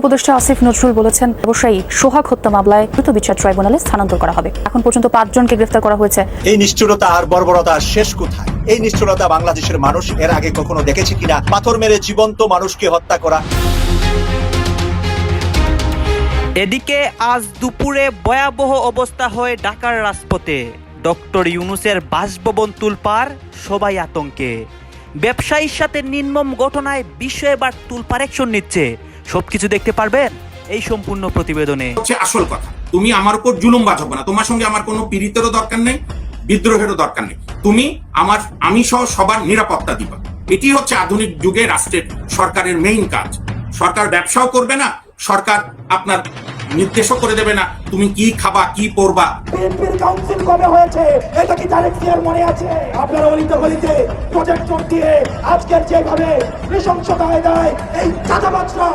উপদেষ্টা আসিফ নজরুল বলেছেন ব্যবসায়ী সোহাগ হত্যা মামলায় দ্রুত বিচার ট্রাইব্যুনালে স্থানান্তর করা হবে। এখন পর্যন্ত পাঁচজনকে গ্রেফতার করা হয়েছে। এই নিষ্ঠুরতা আর বর্বরতা শেষ কোথায়? এই নিষ্ঠুরতা বাংলাদেশের মানুষ এর আগে কখনো দেখেছে কিনা? পাথর মেরে জীবন্ত মানুষকে হত্যা করা। এদিকে আজ দুপুরে ভয়াবহ অবস্থা হয় ঢাকার রাজপথে। ডক্টর ইউনুসের বাসভবন তুলপার সবাই আতঙ্কে। ব্যবসায়ীর সাথে নির্মম ঘটনায় বিশ্ব এবার তুলপার অ্যাকশন নিচ্ছে। সবকিছু দেখতে পারবেন এই সম্পূর্ণ প্রতিবেদনে। হচ্ছে আসল কথা। তুমি আমার উপর জুলুম বাজাবো না। তোমার সঙ্গে আমার কোনো পীড়িতেরও দরকার নেই বিদ্রোহেরও দরকার নেই। তুমি আমার আমি সহ সবার নিরাপত্তা দিবা। এটি হচ্ছে আধুনিক যুগে রাষ্ট্রের সরকারের মেইন কাজ। সরকার ব্যবসাও করবে না সরকার আপনার নির্দেশও করে দেবে না তুমি কি খাবা কি পরবা। বিএনপির কাউন্সিল কবে হয়েছে? এটা কি তারেক জিয়ার মনে আছে? আপনারা অলিতে গলিতে প্রজেক্টর দিয়ে আজকের যেভাবে নৃশংসতা হয়ে যায় এই চাঁদাবাজরা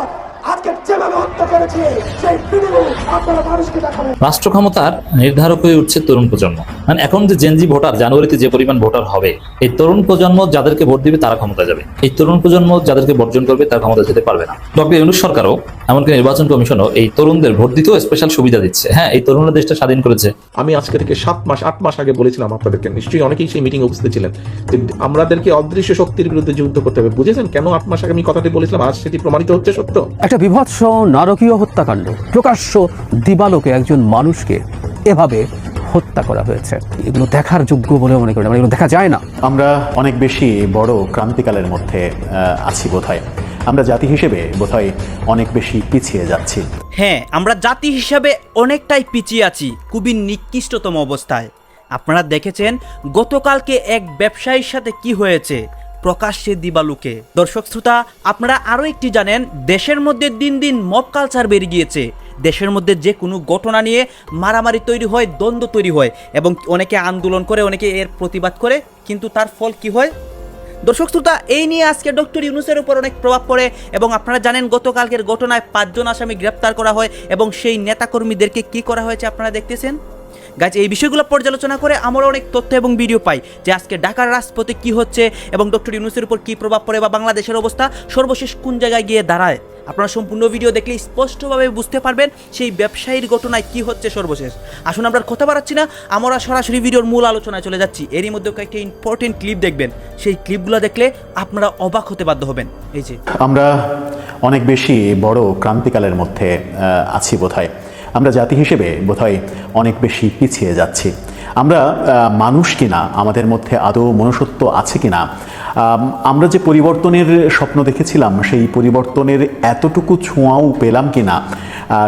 আজকে যেভাবে হত্যা করেছে সেই ভিডিও আপনারা মানুষকে দেখাবেন। রাষ্ট্র ক্ষমতার নির্ধারক হয়ে উঠছে তরুণ প্রজন্ম। মানে এখন যে জেনজি ভোটার জানুয়ারিতে যে পরিমাণ ভোটার হবে এই তরুণ প্রজন্ম যাদেরকে ভোট দিবে তারা ক্ষমতা যাবে। এই তরুণ প্রজন্ম যাদেরকে বর্জন করবে তারা ক্ষমতা যেতে পারবে না। ডক্টর ইউনুস সরকারও এমনকি নির্বাচন কমিশনও এই তরুণদের ভোট দিতেও স্পেশাল সুবিধা দিচ্ছে। হ্যাঁ এই তরুণরা দেশটা স্বাধীন করেছে। আমি আজকে থেকে সাত মাস আট মাস আগে বলেছিলাম আপনাদেরকে নিশ্চয়ই অনেকেই সেই মিটিং উপস্থিত ছিলেন যে আমাদেরকে অদৃশ্য শক্তির বিরুদ্ধে যুদ্ধ করতে হবে। বুঝেছেন? কেন আট মাস আগে আমি কথাটি বলেছিলাম? আজ সেটি প্রমাণিত হচ্ছে সত্য। একটা বিভৎস নারকীয় হত্যাকাণ্ড। প্রকাশ্য দিবালোকে একজন মানুষকে এভাবে হত্যা করা হয়েছে। এগুলো দেখার যোগ্য বলে মনে করি মানে এগুলো দেখা যায় না। আমরা অনেক বেশি বড় ক্রান্তিকালের মধ্যে আছি বোধহয়। আমরা জাতি হিসেবে বোধহয় অনেক বেশি পিছিয়ে যাচ্ছি। হ্যাঁ আমরা জাতি হিসাবে অনেকটাই পিছিয়ে আছি খুবই নিকৃষ্টতম অবস্থায়। আপনারা দেখেছেন গতকালকে এক ব্যবসায়ীর সাথে কি হয়েছে। প্রকাশ্যে দিবালুকে দর্শক শ্রোতা, আপনারা আরও একটি জানেন, দেশের মধ্যে দিন দিন মব কালচার বেড়ে গিয়েছে। দেশের মধ্যে যে কোনো ঘটনা নিয়ে মারামারি তৈরি হয়, দ্বন্দ্ব তৈরি হয় এবং অনেকে আন্দোলন করে, অনেকে এর প্রতিবাদ করে, কিন্তু তার ফল কি হয়? দর্শক শ্রোতা, এই নিয়ে আজকে ডক্টর ইউনুসের উপর অনেক প্রভাব পড়ে এবং আপনারা জানেন, গতকালকের ঘটনায় পাঁচজন আসামি গ্রেপ্তার করা হয় এবং সেই নেতাকর্মীদেরকে কি করা হয়েছে আপনারা দেখতেছেন? গাছ এই বিষয়গুলো পর্যালোচনা করে আমরা অনেক তথ্য এবং ভিডিও পাই যে আজকে ঢাকার রাজপথে কি হচ্ছে এবং ডক্টর ইউনুসের উপর কি প্রভাব পড়ে বা বাংলাদেশের অবস্থা সর্বশেষ কোন জায়গায় গিয়ে দাঁড়ায়। আপনারা সম্পূর্ণ ভিডিও দেখলে স্পষ্টভাবে বুঝতে পারবেন সেই ব্যবসায়ীর ঘটনায় কি হচ্ছে সর্বশেষ। আসুন আমরা কথা বাড়াচ্ছি না, আমরা সরাসরি ভিডিওর মূল আলোচনায় চলে যাচ্ছি। এরই মধ্যে কয়েকটি ইম্পর্টেন্ট ক্লিপ দেখবেন। সেই ক্লিপগুলো দেখলে আপনারা অবাক হতে বাধ্য হবেন। এই যে। আমরা অনেক বেশি বড় ক্রান্তিকালের মধ্যে আছি বোধহয়। আমরা জাতি হিসেবে বোধহয় অনেক বেশি পিছিয়ে যাচ্ছি। আমরা মানুষ কিনা আমাদের মধ্যে আদৌ মনুষ্যত্ব আছে কিনা আম, আমরা যে পরিবর্তনের স্বপ্ন দেখেছিলাম সেই পরিবর্তনের এতটুকু ছোঁয়াও পেলাম কিনা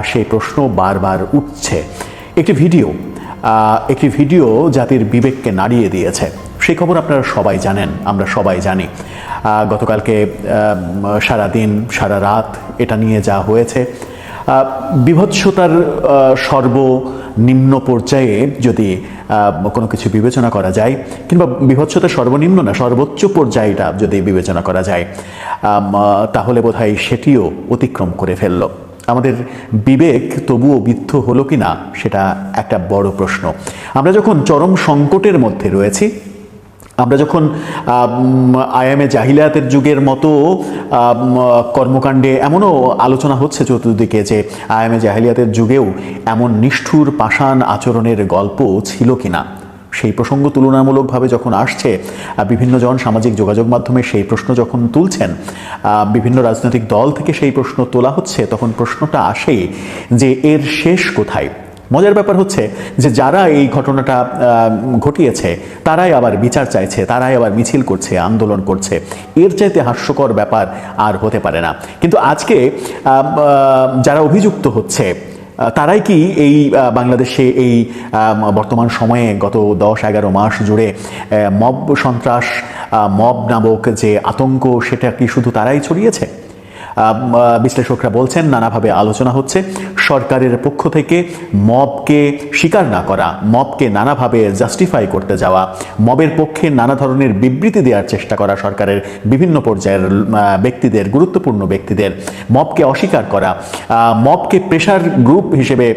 সেই প্রশ্ন বারবার উঠছে। একটি ভিডিও একটি ভিডিও জাতির বিবেককে নাড়িয়ে দিয়েছে। সেই খবর আপনারা সবাই জানেন আমরা সবাই জানি। গতকালকে সারা দিন সারা রাত এটা নিয়ে যা হয়েছে বিভৎসতার সর্বনিম্ন পর্যায়ে যদি কোনো কিছু বিবেচনা করা যায়, কিংবা বিভৎসতার সর্বনিম্ন না, সর্বোচ্চ পর্যায়টা যদি বিবেচনা করা যায় তাহলে বোধহয় সেটিও অতিক্রম করে ফেলল। আমাদের বিবেক তবুও বিদ্ধ হলো কি না সেটা একটা বড় প্রশ্ন। আমরা যখন চরম সংকটের মধ্যে রয়েছি আমরা যখন আইএমএ জাহিলিয়াতের যুগের মতো কর্মকাণ্ডে এমনও আলোচনা হচ্ছে চতুর্দিকে যে আইএমএ জাহিলিয়াতের যুগেও এমন নিষ্ঠুর পাষাণ আচরণের গল্প ছিল কিনা। সেই প্রসঙ্গ তুলনামূলকভাবে যখন আসছে বিভিন্ন জন সামাজিক যোগাযোগ মাধ্যমে সেই প্রশ্ন যখন তুলছেন বিভিন্ন রাজনৈতিক দল থেকে সেই প্রশ্ন তোলা হচ্ছে, তখন প্রশ্নটা আসে যে এর শেষ কোথায়? মজার ব্যাপার হচ্ছে যে যারা এই ঘটনাটা ঘটিয়েছে, তারাই আবার বিচার চাইছে, তারাই আবার মিছিল করছে, আন্দোলন করছে। এর চাইতে হাস্যকর ব্যাপার আর হতে পারে না। কিন্তু আজকে যারা অভিযুক্ত হচ্ছে তারাই কি এই বাংলাদেশে এই বর্তমান সময়ে গত দশ, এগারো মাস জুড়ে মব সন্ত্রাস মব নামক যে আতঙ্ক, সেটা কি শুধু তারাই ছড়িয়েছে? বিশ্লেষকরা বলছেন, নানাভাবে আলোচনা হচ্ছে। সরকারের পক্ষ থেকে মবকে স্বীকার না করা, মবকে নানাভাবে জাস্টিফাই করতে যাওয়া, মবের পক্ষে নানা ধরনের বিবৃতি দেওয়ার চেষ্টা করা সরকারের বিভিন্ন পর্যায়ের ব্যক্তিদের, গুরুত্বপূর্ণ ব্যক্তিদের, মবকে অস্বীকার করা মবকে প্রেশার গ্রুপ হিসেবে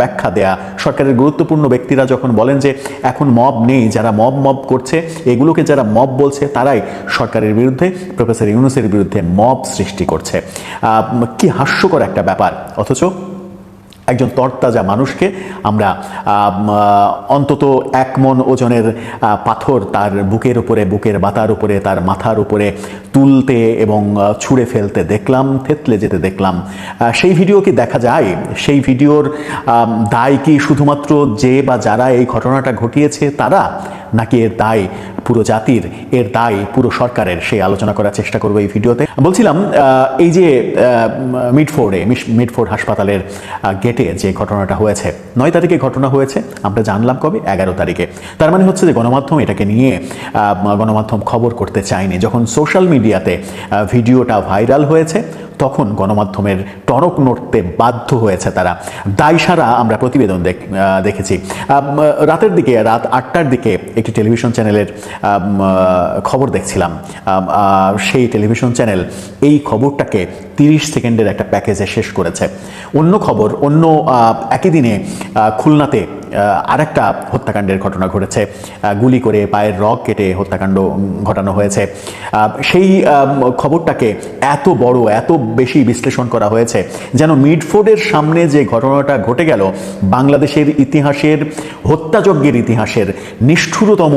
ব্যাখ্যা দেয়া। সরকারের গুরুত্বপূর্ণ ব্যক্তিরা যখন বলেন যে এখন মব নেই, যারা মব মব করছে, এগুলোকে যারা মব বলছে, তারাই সরকারের বিরুদ্ধে, প্রফেসর ইউনুসের বিরুদ্ধে মব সৃষ্টি করছে। কি হাস্যকর একটা ব্যাপার। অথচ একজন তরতাজা মানুষকে আমরা অন্তত এক মন ওজনের পাথর তার বুকের উপরে, বুকের বাতার উপরে, তার মাথার উপরে তুলতে এবং ছুঁড়ে ফেলতে দেখলাম, থেতলে যেতে দেখলাম। সেই ভিডিও কি দেখা যায়? সেই ভিডিওর দায় কি শুধুমাত্র যে বা যারা এই ঘটনাটা ঘটিয়েছে তারা? নাকি এর দায় পুরো জাতির, এর দায় পুরো সরকারের? সেই আলোচনা করার চেষ্টা করব এই ভিডিওতে। বলছিলাম এই যে মিডফোর্ডে মিডফোর্ড হাসপাতালের গেটে যে ঘটনাটা হয়েছে, নয় তারিখে ঘটনা হয়েছে, আমরা জানলাম কবে? এগারো তারিখে। তার মানে হচ্ছে যে গণমাধ্যম এটাকে নিয়ে গণমাধ্যম খবর করতে চায়নি। যখন সোশ্যাল মিডিয়াতে ভিডিওটা ভাইরাল হয়েছে তখন গণমাধ্যমের টনক নড়তে বাধ্য হয়েছে তারা। দায়সারা আমরা প্রতিবেদন দেখেছি। রাতের দিকে, রাত আটটার দিকে একটি টেলিভিশন চ্যানেলের খবর দেখছিলাম। সেই টেলিভিশন চ্যানেল এই খবরটাকে তিরিশ সেকেন্ডের একটা প্যাকেজে শেষ করেছে। অন্য খবর, অন্য একই দিনে খুলনাতে আরেকটা হত্যাকাণ্ডের ঘটনা ঘটেছে। গুলি করে পায়ের রগ কেটে হত্যাকাণ্ড ঘটানো হয়েছে। সেই খবরটাকে এত বড়, এত বেশি বিশ্লেষণ করা হয়েছে যেন মিডফোর্ডের সামনে যে ঘটনাটা ঘটে গেল, বাংলাদেশের ইতিহাসের, হত্যাযজ্ঞের ইতিহাসের নিষ্ঠুরতম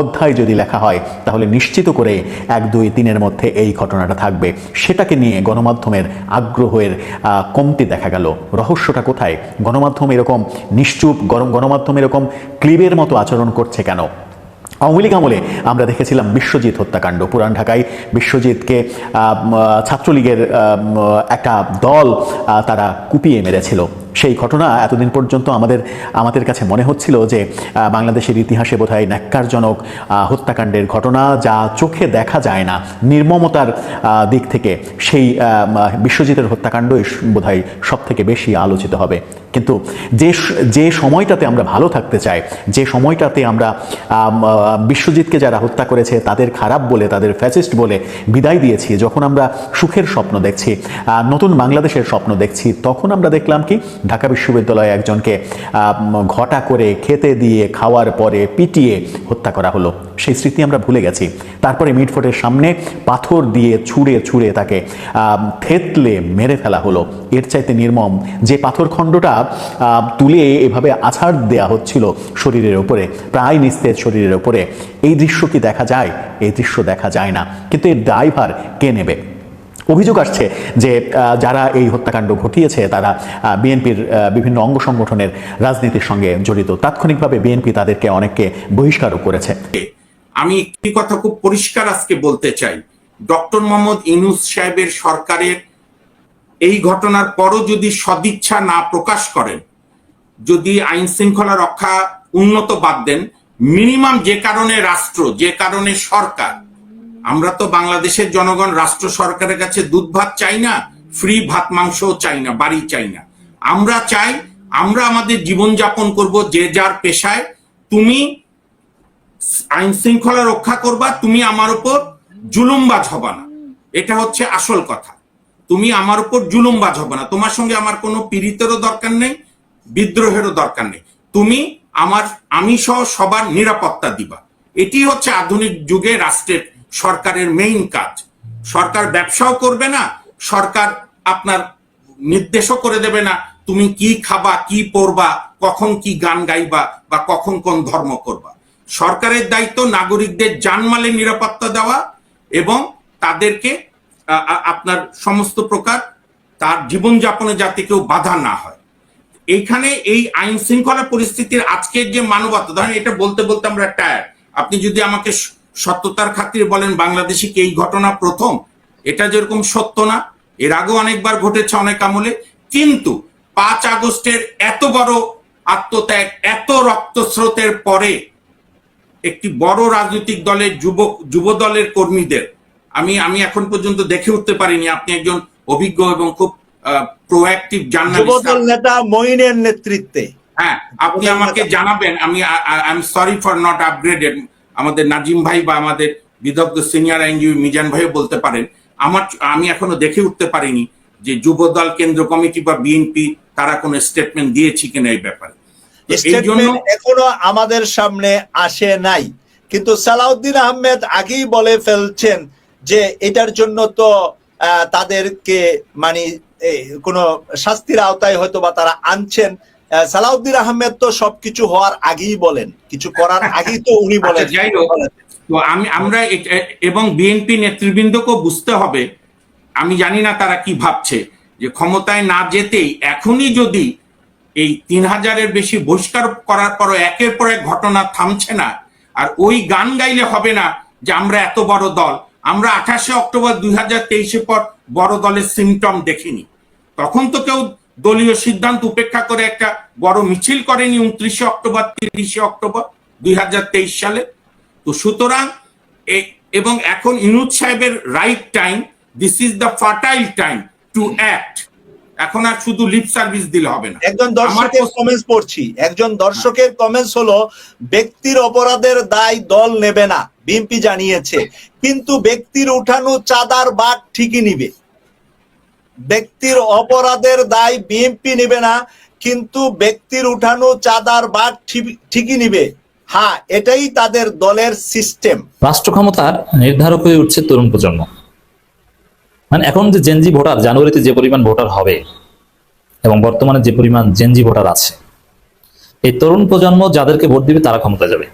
অধ্যায় যদি লেখা হয়, তাহলে নিশ্চিত করে এক, দুই, তিনের মধ্যে এই ঘটনাটা থাকবে। সেটাকে নিয়ে গণমাধ্যমের আগ্রহের কমতি দেখা গেল। রহস্যটা কোথায়? গণমাধ্যম এরকম নিশ্চুপ গরম গণমাধ্যম এরকম ক্লিবের মতো আচরণ করছে কেন? আওয়ামী লীগ আমলে আমরা দেখেছিলাম বিশ্বজিৎ হত্যাকাণ্ড। পুরান ঢাকায় বিশ্বজিৎকে ছাত্রলীগের একটা দল তারা কুপিয়ে মেরেছিল। সেই ঘটনা এতদিন পর্যন্ত আমাদের আমাদের কাছে মনে হচ্ছিল যে বাংলাদেশের ইতিহাসে বোধহয় ন্যাক্কারজনক হত্যাকাণ্ডের ঘটনা যা চোখে দেখা যায় না, নির্মমতার দিক থেকে সেই বিশ্বজিতের হত্যাকাণ্ডই বোধহয় সব থেকে বেশি আলোচিত হবে। কিন্তু যে যে সময়টাতে আমরা ভালো থাকতে চাই, যে সময়টাতে আমরা বিশ্বজিৎকে যারা হত্যা করেছে, তাদের খারাপ বলে, তাদের ফ্যাসিস্ট বলে বিদায় দিয়েছি, যখন আমরা সুখের স্বপ্ন দেখছি নতুন বাংলাদেশের স্বপ্ন দেখছি, তখন আমরা দেখলাম কি ঢাকা বিশ্ববিদ্যালয়ে একজনকে ঘটা করে খেতে দিয়ে খাওয়ার পরে পিটিয়ে হত্যা করা হলো। সেই স্মৃতি আমরা ভুলে গেছি। তারপরে মিটফোর্টের সামনে পাথর দিয়ে ছুঁড়ে ছুঁড়ে তাকে থেতলে মেরে ফেলা হলো। এর চাইতে নির্মম যে পাথর খণ্ডটা তুলে এভাবে আছাড় দেয়া হচ্ছিল শরীরের উপরে প্রায় নিস্তেজ শরীরের উপরে এই দৃশ্য কি দেখা যায়? এই দৃশ্য দেখা যায় না। কিন্তু এর দায়ভার কে নেবে? অভিযোগ আসছে যে যারা এই হত্যাকাণ্ড ঘটিয়েছে, তারা বিএনপির বিভিন্ন অঙ্গ সংগঠনের রাজনীতির সঙ্গে জড়িত। তাৎক্ষণিকভাবে বিএনপি তাদেরকে অনেককে বহিষ্কারও করেছে। আমি একটি কথা খুব পরিষ্কার আজকে বলতে চাই। ডক্টর মোহাম্মদ ইনুস সাহেবের সরকারের এই ঘটনার পরও যদি সদিচ্ছা না প্রকাশ করেন, যদি আইন শৃঙ্খলা রক্ষা উন্নত বাদ দেন, মিনিমাম যে কারণে রাষ্ট্র, যে কারণে সরকার আমরা তো বাংলাদেশের জনগণ, রাষ্ট্র সরকারের কাছে দুধ ভাত চাই না ফ্রি ভাত, মাংসও চাই না, বাড়ি চাই না। আমরা চাই, আমরা আমাদের জীবন যাপন করব যে যার পেশায়। তুমি আইন শৃঙ্খলা রক্ষা করবা, তুমি আমার উপর জুলুমবাজ হবা না। এটা হচ্ছে আসল কথা। তুমি আমার উপর জুলুমবাজ হবে না। তোমার সঙ্গে আমার কোনো পীড়িতেরও দরকার নেই, বিদ্রোহেরও দরকার নেই। তুমি আমার, আমি সহ সবার নিরাপত্তা দিবা। এটি হচ্ছে আধুনিক যুগে রাষ্ট্রের সরকারের মেইন কাজ। সরকার ব্যবসাও করবে না, সরকার আপনার নির্দেশও করে দেবে না, তুমি কি খাবা, কি পরবা, কখন কি গান গাইবা বা কখন কোন ধর্ম করবা। সরকারের দায়িত্ব নাগরিকদের জানমালের নিরাপত্তা দেওয়া এবং তাদেরকে আপনার সমস্ত প্রকার তার জীবনযাপনে যাতে কেউ বাধা না হয়। এইখানে এই আইন শৃঙ্খলা পরিস্থিতির আজকের যে মানবতা, ধরেন এটা বলতে বলতে আমরা টায়ার আপনি যদি আমাকে সত্যতার খাতিরে বলেন বাংলাদেশে কি এই ঘটনা প্রথম? এটা যেরকম সত্য না এর আগেও অনেকবার ঘটেছে অনেক আমলে কিন্তু পাঁচ আগস্টের এত বড় আত্মত্যাগ এত রক্তস্রোতের পরে একটি বড় রাজনৈতিক দলের যুবক যুব দলের কর্মীদের আমি আমি এখন পর্যন্ত দেখে উঠতে পারিনি আপনি একজন অভিজ্ঞ এবং খুব প্রোঅ্যাক্টিভ জার্নালিস্ট নেতা মঈনের নেতৃত্বে। হ্যাঁ আপনি আমাকে জানাবেন আমি I'm sorry for not upgraded আমাদের নাজিম ভাই বা আমাদের বিদগ্ধ সিনিয়র আইনজীবী মিজান ভাইও বলতে পারেন আমার আমি এখনও দেখে উঠতে পারিনি যে যুব দল কেন্দ্র কমিটি বা বিএনপি তারা কোনো স্টেটমেন্ট দিয়েছে কিনা এই ব্যাপারে। এখনও আমাদের সামনে আসে নাই। কিন্তু সালাউদ্দিন আহমেদ আগেই বলে ফেলছেন যে এটার জন্য তো আহ, তাদেরকে মানে কোনো শাস্তির আওতায় হয়তো বা তারা আনছেন। সালাউদ্দিন আহমেদ তো সবকিছু হওয়ার আগেই বলেন কিছু করার আগেই তো উনি বলেন। আচ্ছা, যাই হোক। তো আমি আমরা এবং বিএনপি নেতৃবৃন্দকেও বুঝতে হবে আমি জানি না তারা কি ভাবছে যে ক্ষমতায় না যেতেই এখনই যদি এই তিন হাজারের বেশি বহিষ্কার করার পরও একের পর এক ঘটনা থামছে না আর ওই গান গাইলে হবে না যে আমরা এত বড় দল। আমরা আঠাশে অক্টোবর দুই হাজার পর বড় দলের সিমটম দেখিনি। তখন তো কেউ দলীয় সিদ্ধান্ত উপেক্ষা করে একটা বড় মিছিল করেনি উনত্রিশে অক্টোবর তিরিশে অক্টোবর দুই হাজার তেইশ সালে। তো সুতরাং এবং এখন ইনুজ সাহেবের right time this is the fertile time to act এখন আর শুধু লিপ সার্ভিস দিলে হবে না। একজন দর্শকের কমেন্টস পড়ছি। একজন দর্শকের কমেন্টস হলো ব্যক্তির অপরাধের দায় দল নেবে না বিএনপি জানিয়েছে। কিন্তু ব্যক্তির উঠানো চাঁদার বাঘ ঠিকই নিবে। ব্যক্তির অপরাধের দায় বিএনপি নেবে না, কিন্তু ব্যক্তির উঠানো চাঁদার ঠিক- ঠিকই নিবে। হ্যাঁ এটাই তাদের দলের সিস্টেম। রাষ্ট্র ক্ষমতার নির্ধারক হয়ে উঠছে তরুণ প্রজন্ম। মানে এখন যে জেনজি ভোটার, জানুয়ারিতে যে পরিমাণ ভোটার হবে, এবং বর্তমানে যে পরিমাণ জেনজি ভোটার আছে, এই তরুণ প্রজন্ম যাদেরকে ভোট দিবে তারা ক্ষমতা যাবে।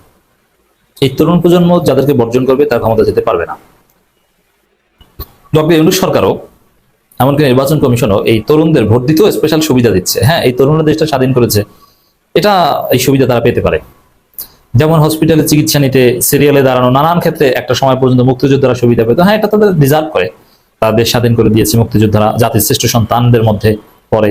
এই তরুণ প্রজন্ম যাদেরকে বর্জন করবে তারা ক্ষমতা যেতে পারবে না। ডক্টর ইউনুস সরকারও এমনকি নির্বাচন কমিশনও এই তরুণদের ভোট দিতেও স্পেশাল সুবিধা দিচ্ছে। হ্যাঁ এই তরুণরা দেশটা স্বাধীন করেছে। এটা এই সুবিধা তারা পেতে পারে। যেমন হসপিটালে চিকিৎসা নিতে সিরিয়ালে দাঁড়ানো, নানান ক্ষেত্রে একটা সময় পর্যন্ত মুক্তিযোদ্ধারা সুবিধা পেত। হ্যাঁ এটা তাদের ডিজার্ভ করে। তাদের স্বাধীন করে দিয়েছে মুক্তিযোদ্ধারা, জাতির শ্রেষ্ঠ সন্তানদের মধ্যে পড়ে।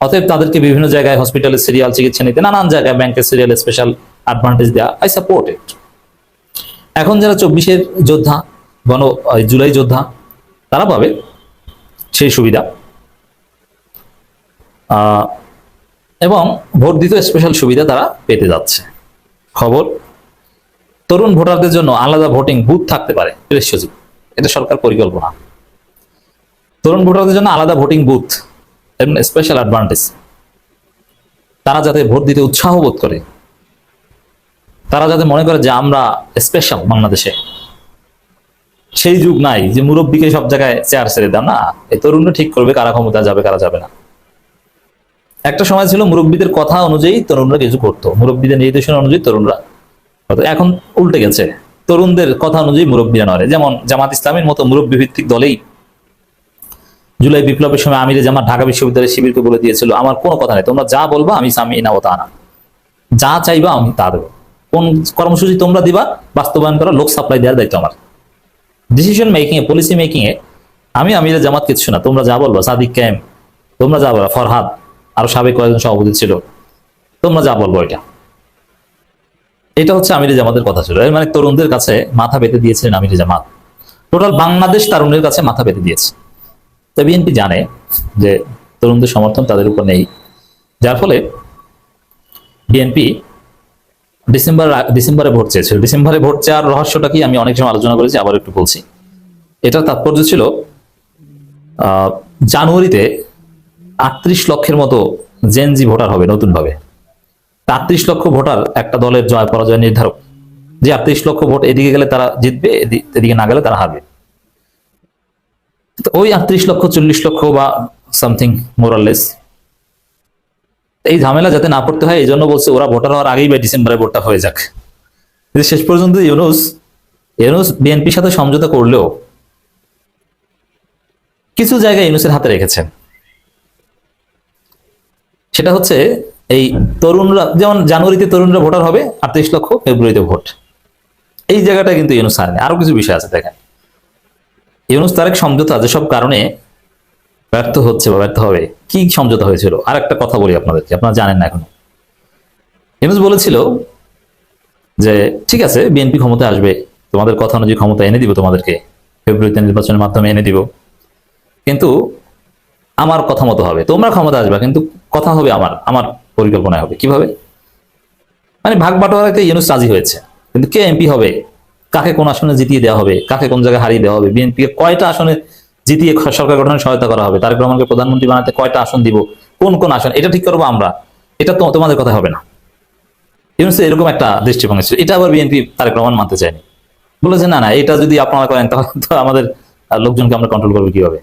অতএব তাদেরকে বিভিন্ন জায়গায় হসপিটালে সিরিয়াল চিকিৎসা নিতে, নানান জায়গায় ব্যাংকের সিরিয়ালে স্পেশাল অ্যাডভান্টেজ দেওয়া আই সাপোর্ট ইট এখন যারা চব্বিশের যোদ্ধা, গণ জুলাই যোদ্ধা, তারা পাবে সেই সুবিধা। এবং ভোট দিতে স্পেশাল সুবিধা তারা পেতে যাচ্ছে। খবর, তরুণ ভোটারদের জন্য আলাদা ভোটিং বুথ থাকতে পারে প্রেস এটা সরকার পরিকল্পনা। তরুণ ভোটারদের জন্য আলাদা ভোটিং বুথ এবং স্পেশাল অ্যাডভান্টেজ তারা যাতে ভোট দিতে উৎসাহ বোধ করে। তারা যাতে মনে করে যে আমরা স্পেশাল বাংলাদেশে। সেই যুগ নাই যে মুরব্বীকে সব জায়গায় চেয়ার ছেড়ে দাও না, এই তরুণরা ঠিক করবে কারা ক্ষমতা যাবে, কারা যাবে না। একটা সময় ছিল মুরব্বীদের কথা অনুযায়ী তরুণরা কিছু করতো। মুরব্বীদের নির্দেশনা অনুযায়ী তরুণরা এখন উল্টে গেছে। তরুণদের কথা অনুযায়ী মুরব্বীরা নয় যেমন জামাত ইসলামের মতো মুরব্বী ভিত্তিক দলেই জুলাই বিপ্লবের সময় আমিরে জামাত ঢাকা বিশ্ববিদ্যালয়ের শিবিরকে বলে দিয়েছিল, আমার কোনো কথা নেই। তোমরা যা বলবা আমি সামি না তা না। যা চাইবা আমি তা দেবো। কোন কর্মসূচি তোমরা দিবা, বাস্তবায়ন করা, লোক সাপ্লাই দেওয়ার দায়িত্ব আমার। ডিসিশন মেকিং এ পলিসি মেকিং এ, আমি আমিরে জামাত কিছু না। তোমরা যা বলবা, সাদিক ক্যাম। তোমরা যা বলবা, ফরহাদ। আরও সাবেক কয়েকজন সভাপতি ছিল। তোমরা যা বলব এটা এটা হচ্ছে আমিরে জামাতের কথা ছিল। মানে তরুণদের কাছে মাথা পেতে দিয়েছিলেন আমিরে জামাত। টোটাল বাংলাদেশ তরুণের কাছে মাথা পেতে দিয়েছে। তো বিএনপি জানে যে তরুণদের সমর্থন তাদের উপর নেই। যার ফলে বিএনপি ডিসেম্বর, ডিসেম্বরে ভোট চেয়েছিল। ডিসেম্বরে ভোট চেয়ার রহস্যটা কি? আমি অনেক সময় আলোচনা করেছি, আবার একটু বলছি। এটার তাৎপর্য ছিল জানুয়ারিতে আটত্রিশ লক্ষের মতো জেনজি ভোটার হবে নতুন ভাবে আটত্রিশ লক্ষ ভোটার একটা দলের জয় পরাজয় নির্ধারক। যে আটত্রিশ লক্ষ ভোট এদিকে গেলে তারা জিতবে এদিকে না গেলে তারা হারবে। ওই আটত্রিশ লক্ষ, চল্লিশ লক্ষ বা সামথিং মোরালেস এই ঝামেলা যাতে না পড়তে হয় এই জন্য বলছে ওরা ভোটার হওয়ার আগেই বা ডিসেম্বরে ভোটটা হয়ে যাক। শেষ পর্যন্ত ইউনুস ইউনুস বিএনপির সাথে সমঝোতা করলেও কিছু জায়গায় ইউনুসের হাতে রেখেছেন সেটা হচ্ছে এই তরুণরা, যেমন জানুয়ারিতে তরুণরা ভোটার হবে, আটত্রিশ লক্ষ, ফেব্রুয়ারিতে ভোট। এই জায়গাটা কিন্তু ইউনুস আনেনি আরও কিছু বিষয় আছে, দেখেন। ইউনুস তারেক সমঝোতা যেসব কারণে ব্যর্থ হচ্ছে বা ব্যর্থ হবে। কি সমঝোতা হয়েছিল? আর একটা কথা বলি আপনাদেরকে, আপনারা জানেন না এখনও। ইউনুস বলেছিল যে, ঠিক আছে, বিএনপি ক্ষমতায় আসবে, তোমাদের কথা অনুযায়ী ক্ষমতা এনে দিব তোমাদেরকে, ফেব্রুয়ারিতে নির্বাচনের মাধ্যমে এনে দিব। কিন্তু আমার কথা মতো হবে, তোমরা ক্ষমতা আসবে, কিন্তু কথা হবে আমার আমার পরিকল্পনায় হবে। কীভাবে? মানে ভাগ বাটোয়ারাতে ইউনুস রাজি হয়েছে, কিন্তু কে এমপি হবে? কাকে কোন আসনে জিতিয়ে দেওয়া হবে? কাকে কোন জায়গায় হারিয়ে দেওয়া হবে? বিএনপি কয়টা আসনে জিতিয়ে সরকার গঠনে সহায়তা করা হবে। তারেক রহমানকে প্রধানমন্ত্রী বানাতে কয়টা আসন দিব? কোন কোন আসন? এটা ঠিক করব আমরা। এটা তো তোমাদের কথা হবে না। এরকম একটা দৃষ্টিভঙ্গি ছিল। এটা আবার বিএনপি তারেক রহমান মানতে চায়নি। বলেছে না না, এটা যদি আপনারা করেন, তাহলে তো আমাদের লোকজনকে আমরা কন্ট্রোল করব কীভাবে?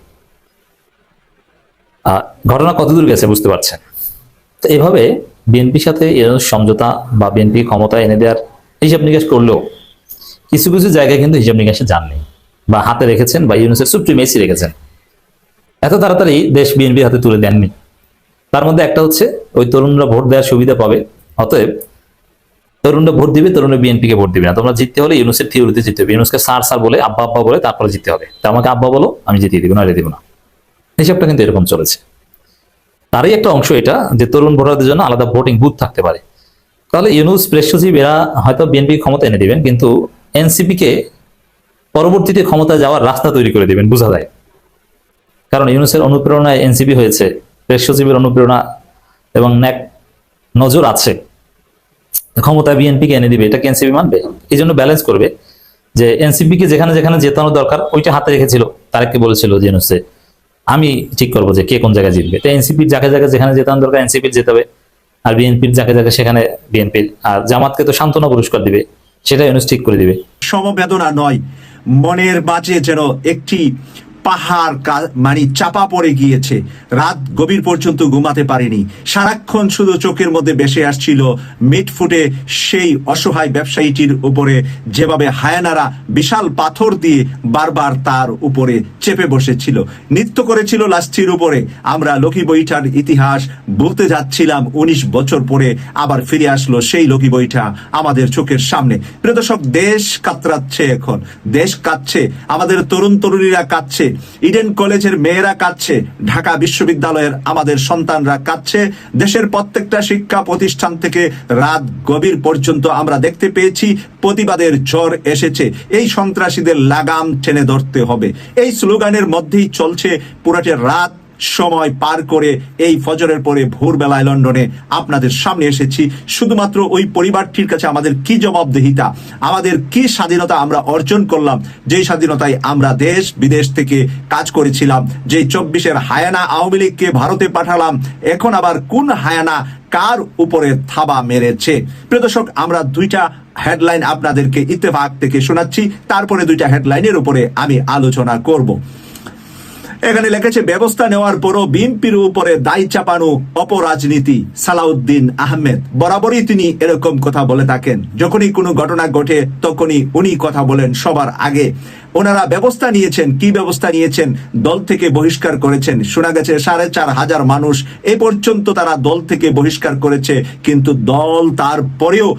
ঘটনা কতদূর গেছে বুঝতে পারছেন? তো এভাবে বিএনপির সাথে সমঝোতা বা বিএনপি ক্ষমতা এনে দেওয়ার হিসাব নিকাশ করলেও কিছু কিছু জায়গায় কিন্তু হিসাব নিকাশে যাননি। বা হাতে রেখেছেন বা ইউনুসের সুপ্রিমেসি রেখেছেন। এত তাড়াতাড়ি দেশ বিএনপির হাতে তুলে দেননি। তার মধ্যে একটা হচ্ছে, ওই তরুণরা ভোট দেওয়ার সুবিধা পাবে, অতএব তরুণরা ভোট দিবে, তরুণরা বিএনপিকে ভোট দিবে না। তোমরা জিততে হলে ইউনুসের থিওরিতে জিততে হবে। ইউনুসকে স্যার স্যার বলে আব্বা আব্বা বলে তারপরে জিততে হবে। তা আমাকে আব্বা বলো, আমি জিতিয়ে দিব না দিব না। হিসাবটা কিন্তু এরকম চলেছে। তারই একটা অংশ এটা, যে তরুণ ভোটারদের জন্য আলাদা ভোটিং বুথ থাকতে পারে। তাহলে ইউনুস প্রেস সচিব এরা হয়তো বিএনপি ক্ষমতা এনে দিবেন, কিন্তু এনসিপি কে পরবর্তীতে ক্ষমতায় যাওয়ার রাস্তা তৈরি করে দিবেন, বোঝা যায়। কারণ ইউনুসের অনুপ্রেরণায় এনসিপি হয়েছে প্রেস সচিবের অনুপ্রেরণা এবং ন্যাক নজর আছে। ক্ষমতা বিএনপিকে এনে দিবে, এটাকে এনসিপি মানবে। এই জন্য ব্যালেন্স করবে যে এনসিপি কে যেখানে যেখানে জেতানো দরকার, ওইটা হাতে রেখেছিল। তারেককে বলেছিল যে, ইউনুসে, আমি ঠিক করব যে কে কোন জায়গায় জিতবে। তো এনসিপির জায়গায় জায়গায় যেখানে জেতানো দরকার এনসিপির জেতাবে। আর বিএনপির জায়গায় জায়গায় সেখানে বিএনপির, আর জামাতকে তো সান্ত্বনা পুরস্কার দিবে সেটা ইউনুস ঠিক করে দিবে। সমবেদনা নয়। মনের বাঁচে যেন একটি পাহাড় মানে চাপা পড়ে গিয়েছে। রাত গভীর পর্যন্ত ঘুমাতে পারেনি। সারাক্ষণ শুধু চোখের মধ্যে বেসে আসছিল মিট ফুটে সেই অসহায় ব্যবসায়ীটির উপরে, যেভাবে হায়ানারা বিশাল পাথর দিয়ে বারবার তার উপরে চেপে বসেছিল। নৃত্য করেছিল লাস্টির উপরে। আমরা লক্ষ্মী বইটার ইতিহাস বলতে যাচ্ছিলাম উনিশ বছর পরে। আবার ফিরে আসলো সেই লক্ষ্মী বইটা আমাদের চোখের সামনে। প্রিয় দর্শক, দেশ কাতরাচ্ছে এখন। দেশ কাঁদছে। আমাদের তরুণ তরুণীরা কাঁদছে। ইডেন কলেজের মেয়েরা কাঁদছে, ঢাকা বিশ্ববিদ্যালয়ের আমাদের সন্তানরা কাঁদছে, দেশের প্রত্যেকটা শিক্ষা প্রতিষ্ঠান থেকে রাত গভীর পর্যন্ত আমরা দেখতে পেয়েছি, প্রতিবাদের ঝড় এসেছে, এই সন্ত্রাসীদের লাগাম টেনে ধরতে হবে। এই স্লোগানের মধ্যেই চলছে পুরাটে রাত সময় পার করে এই ফজরের পরে ভোরবেলায় লন্ডনে আপনাদের সামনে এসেছি। শুধুমাত্র ওই পরিবারটির কাছে আমাদের কি জবাবদিহিতা? আমাদের কি স্বাধীনতা আমরা অর্জন করলাম? যেই স্বাধীনতায় আমরা দেশ বিদেশ থেকে কাজ করেছিলাম, যেই চব্বিশের হায়ানা আওয়ামী লীগকে ভারতে পাঠালাম, এখন আবার কোন হায়ানা কার উপরে থাবা মেরেছে? প্রিয় দর্শক, আমরা দুইটা হেডলাইন আপনাদেরকে ইত্তেফাক থেকে শোনাচ্ছি, তারপরে দুইটা হেডলাইনের উপরে আমি আলোচনা করব। এখানে লিখেছে, ব্যবস্থা নেওয়ার পরও বিএনপির উপরে দায় চাপানো অপরাজনীতি। সালাউদ্দিন আহমেদ। বরাবরই তিনি এরকম কথা বলে থাকেন। যখনই কোনো ঘটনা ঘটে, তখনই উনি কথা বলেন সবার আগে। ওনারা ব্যবস্থা নিয়েছেন। কি ব্যবস্থা নিয়েছেন? দল থেকে বহিষ্কার করেছেন। শোনা গেছে সাড়ে চার হাজার মানুষ এ পর্যন্ত তারা দল থেকে বহিষ্কার করেছে, কিন্তু দল তারপরেও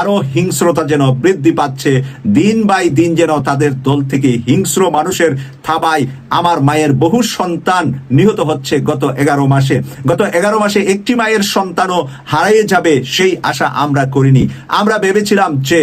আরও হিংস্রতা যেন বৃদ্ধি পাচ্ছে। দিন বাই দিন যেন তাদের দল থেকে হিংস্র মানুষের থাবায় আমার মায়ের বহু সন্তান নিহত হচ্ছে গত এগারো মাসে। গত এগারো মাসে একটি মায়ের সন্তানও হারিয়ে যাবে সেই আশা আমরা করিনি। আমরা ভেবেছিলাম যে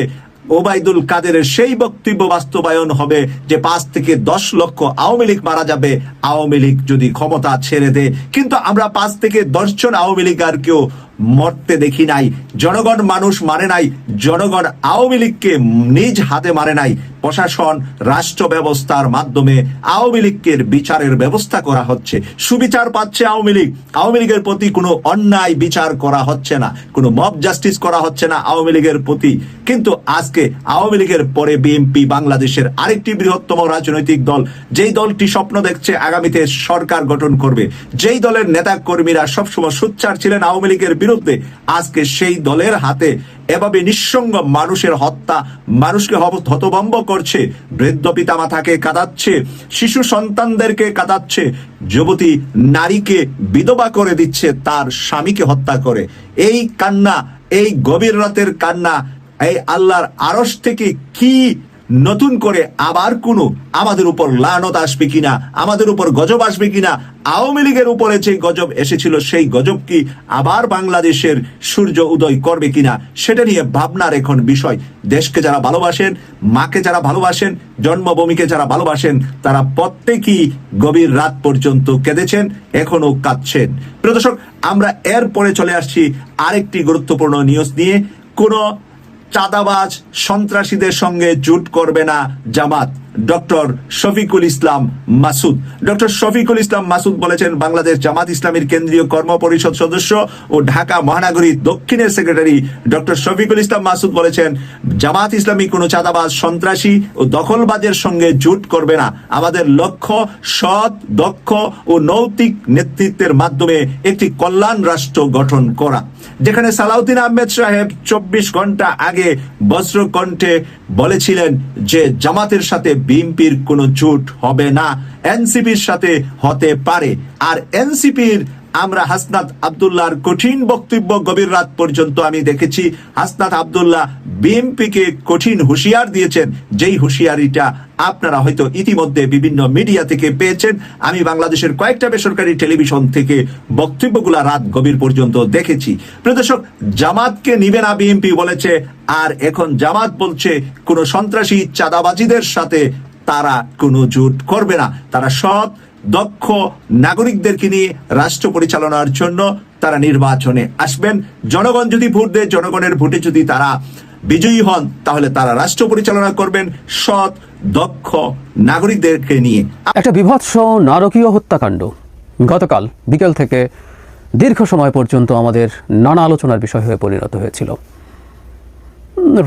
ওবায়দুল কাদের সেই বক্তব্য বাস্তবায়ন হবে যে পাঁচ থেকে দশ লক্ষ আওয়ামী লীগ মারা যাবে। আওয়ামী লীগ যদি ক্ষমতা ছেড়ে দেয়। কিন্তু আমরা পাঁচ থেকে দশজন আওয়ামী লীগ আর কেউ মরতে দেখি নাই, জনগণ মানুষ মারে নাই, জনগণ আওয়ামী লীগকে নিজ হাতে মারে নাই। প্রশাসন, রাষ্ট্র ব্যবস্থার মাধ্যমে আওয়ামী লীগকে বিচারের ব্যবস্থা করা হচ্ছে। সুবিচার পাচ্ছে আওয়ামী লীগ। আওয়ামী লীগের প্রতি কোনো অন্যায় বিচার করা হচ্ছে না, কোনো মব জাস্টিস করা হচ্ছে না আওয়ামী লীগের প্রতি। কিন্তু আজকে আওয়ামী লীগের পরে বিএনপি বাংলাদেশের আরেকটি বৃহত্তম রাজনৈতিক দল, যেই দলটি স্বপ্ন দেখছে আগামীতে সরকার গঠন করবে, যেই দলের নেতা কর্মীরা সবসময় সোচ্চার ছিলেন আওয়ামী লীগের বিরুদ্ধে আজকে সেই দলের হাতে এভাবে নিঃসঙ্গ মানুষের হত্যা, মানুষকে হতভম্ব করছে, বৃদ্ধ পিতামাতাকে কাঁদাচ্ছে, শিশু সন্তানদেরকে কাঁদাচ্ছে, যুবতী নারীকে বিধবা করে দিচ্ছে, তার স্বামীকে হত্যা করে। এই কান্না, এই গভীর রাতের কান্না, এই আল্লাহর আরস থেকে কি নতুন করে আবার কোনো আমাদের উপর লানত আসবে কিনা, আমাদের উপর গজব আসবে কিনা, আওয়ামী লীগের উপরে যে গজব এসেছিল, সেই গজব কি আবার বাংলাদেশের সূর্য উদয় করবে কিনা, সেটা নিয়ে ভাবনার এখন বিষয়। দেশকে যারা ভালোবাসেন, মাকে যারা ভালোবাসেন, জন্মভূমিকে যারা ভালোবাসেন, তারা প্রত্যেকেই গভীর রাত পর্যন্ত কেঁদেছেন এখনও কাঁদছেন। প্রিয় দর্শক, আমরা এরপরে চলে আসছি আরেকটি গুরুত্বপূর্ণ নিউজ নিয়ে। কোনো চাঁদাবাজ সন্ত্রাসীদের সঙ্গে জুট করবে না জামাত। ডক্টর শফিকুল ইসলাম মাসুদ। ডক্টর শফিকুল ইসলাম মাসুদ বলেছেন, বাংলাদেশ জামাত ইসলামীর কেন্দ্রীয় কর্ম পরিষদ সদস্য ও ঢাকা মহানগরী দক্ষিণের সেক্রেটারি ডক্টর শফিকুল ইসলাম মাসুদ বলেছেন, জামাত ইসলামী কোনো চাঁদাবাজ, সন্ত্রাসী ও দখলবাজের সঙ্গে জুট করবে না। আমাদের লক্ষ্য সৎ, দক্ষ ও নৈতিক নেতৃত্বের মাধ্যমে একটি কল্যাণ রাষ্ট্র গঠন করা। যেখানে সালাউদ্দিন আহমেদ সাহেব চব্বিশ ঘণ্টা আগে বজ্রকণ্ঠে বলেছিলেন যে, জামাতের সাথে বিএনপির কোনো জোট হবে না। এনসিপির সাথে হতে পারে। আর এনসিপির আমরা হাসনাত আবদুল্লাহর কঠিন বক্তব্য গভীর রাত পর্যন্ত আমি দেখেছি। হাসনাত আবদুল্লাহ বিএনপিকে কঠিন হুঁশিয়ার দিয়েছেন। যেই হুঁশিয়ারিটা আপনারা হয়তো ইতিমধ্যে বিভিন্ন মিডিয়া থেকে পেয়েছেন। আমি বাংলাদেশের কয়েকটা বেসরকারি টেলিভিশন থেকে বক্তব্যগুলা রাত গভীর পর্যন্ত দেখেছি। প্রদর্শক জামাতকে নিবে না বিএনপি বলেছে, আর এখন জামাত বলছে, কোনো সন্ত্রাসী চাঁদাবাজিদের সাথে তারা কোনো জোট করবে না। তারা সৎ দক্ষ নাগরিকদেরকে নিয়ে রাষ্ট্র পরিচালনার জন্য তারা নির্বাচনে আসবেন। জনগণ যদি ভোট দেয়, জনগণের ভোটে যদি তারা বিজয়ী হন, তাহলে তারা রাষ্ট্র পরিচালনা করবেন সৎ, দক্ষ নাগরিকদেরকে নিয়ে। একটা বিভৎস নারকীয় হত্যাকাণ্ড। গতকাল বিকেল থেকে দীর্ঘ সময় পর্যন্ত আমাদের নানা আলোচনার বিষয় হয়ে পরিণত হয়েছিল।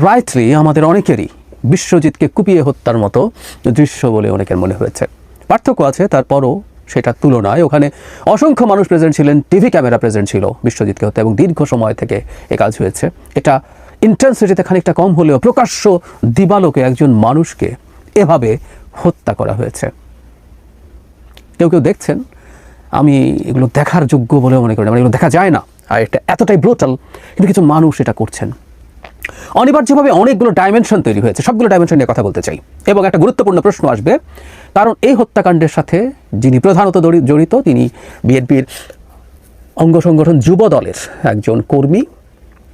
রাইটলি আমাদের অনেকেরই বিশ্বজিৎকে কুপিয়ে হত্যার মতো দৃশ্য বলে অনেকের মনে হয়েছে। পার্থক্য আছে, তারপরও সেটার তুলনায়। ওখানে অসংখ্য মানুষ প্রেজেন্ট ছিলেন টিভি ক্যামেরা প্রেজেন্ট ছিল বিশ্বজিৎকে হত্যা, এবং দীর্ঘ সময় থেকে এ কাজ হয়েছে। এটা ইন্টেন্সিটিতে খানিকটা কম হলেও প্রকাশ্য দিবালোকে একজন মানুষকে এভাবে হত্যা করা হয়েছে। কেউ কেউ দেখছেন, আমি এগুলো দেখার যোগ্য বলে মনে করি মানে এগুলো দেখা যায় না, আর এটা এতটাই ব্রুটাল কিন্তু কিছু মানুষ এটা করছেন। অনিবার্যভাবে অনেকগুলো ডাইমেনশন তৈরি হয়েছে, সবগুলো ডাইমেনশন নিয়ে কথা বলতে চাই, এবং একটা গুরুত্বপূর্ণ প্রশ্ন আসবে কারণ এই হত্যাকাণ্ডের সাথে যিনি প্রধানত জড়িত, তিনি বিএনপির অঙ্গ সংগঠন যুব দলের একজন কর্মী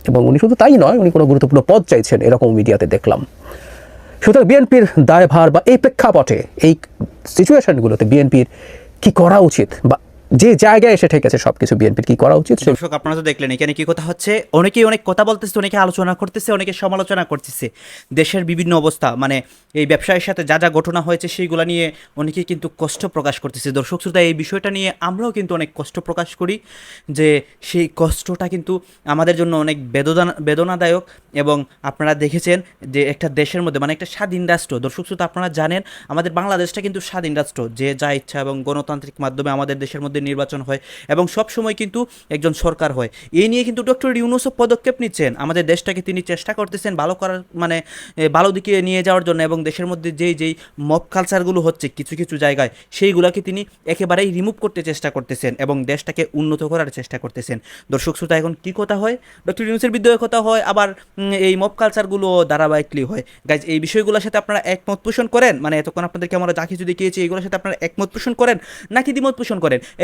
এবং উনি শুধু তাই নয়, উনি কোনো গুরুত্বপূর্ণ পদ চাইছেন, এরকম মিডিয়াতে দেখলাম। সুতরাং বিএনপির দায়ভার বা এই প্রেক্ষাপটে, এই সিচুয়েশনগুলোতে বিএনপির কি করা উচিত বা যে জায়গায় এসে ঠেকেছে সব কিছু বিএনপির কি করা উচিত? দর্শক, আপনারা তো দেখলেন, এখানে কি কথা হচ্ছে? অনেকেই অনেক কথা বলতেছে, অনেকে আলোচনা করতেছে, অনেকে সমালোচনা করতেছে। দেশের বিভিন্ন অবস্থা মানে এই ব্যবসায়ের সাথে যা যা ঘটনা হয়েছে, সেইগুলো নিয়ে অনেকেই কিন্তু কষ্ট প্রকাশ করতেছে। দর্শক শ্রোতা, এই বিষয়টা নিয়ে আমরাও কিন্তু অনেক কষ্ট প্রকাশ করি যে সেই কষ্টটা কিন্তু আমাদের জন্য অনেক বেদনা, বেদনাদায়ক এবং আপনারা দেখেছেন যে একটা দেশের মধ্যে মানে একটা স্বাধীন রাষ্ট্র। দর্শক শ্রোতা, আপনারা জানেন, আমাদের বাংলাদেশটা কিন্তু স্বাধীন রাষ্ট্র। যে যা ইচ্ছা এবং গণতান্ত্রিক মাধ্যমে আমাদের দেশের মধ্যে নির্বাচন হয় এবং সব সময় কিন্তু একজন সরকার হয়। এই নিয়ে কিন্তু ডক্টর ইউনুসও পদক্ষেপ নিচ্ছেন। আমাদের দেশটাকে তিনি চেষ্টা করতেছেন ভালো করার মানে ভালো দিকে নিয়ে যাওয়ার জন্য এবং দেশের মধ্যে যেই যেই মব কালচারগুলো হচ্ছে কিছু কিছু জায়গায়, সেইগুলোকে তিনি একেবারেই রিমুভ করতে চেষ্টা করতেছেন এবং দেশটাকে উন্নত করার চেষ্টা করতেছেন। দর্শক শ্রোতা, এখন কী কথা হয়? ডক্টর ইউনুসের বিদ্রোহের কথা হয়, আবার এই মব কালচারগুলো ধারাবাহিকলি হয়। গাইজ এই বিষয়গুলোর সাথে আপনারা একমত পোষণ করেন? মানে এতক্ষণ আপনাদেরকে আমরা যা কিছু দেখিয়েছি এইগুলোর সাথে আপনারা একমত পোষণ করেন? নাকি দ্বিমত পোষণ করেন?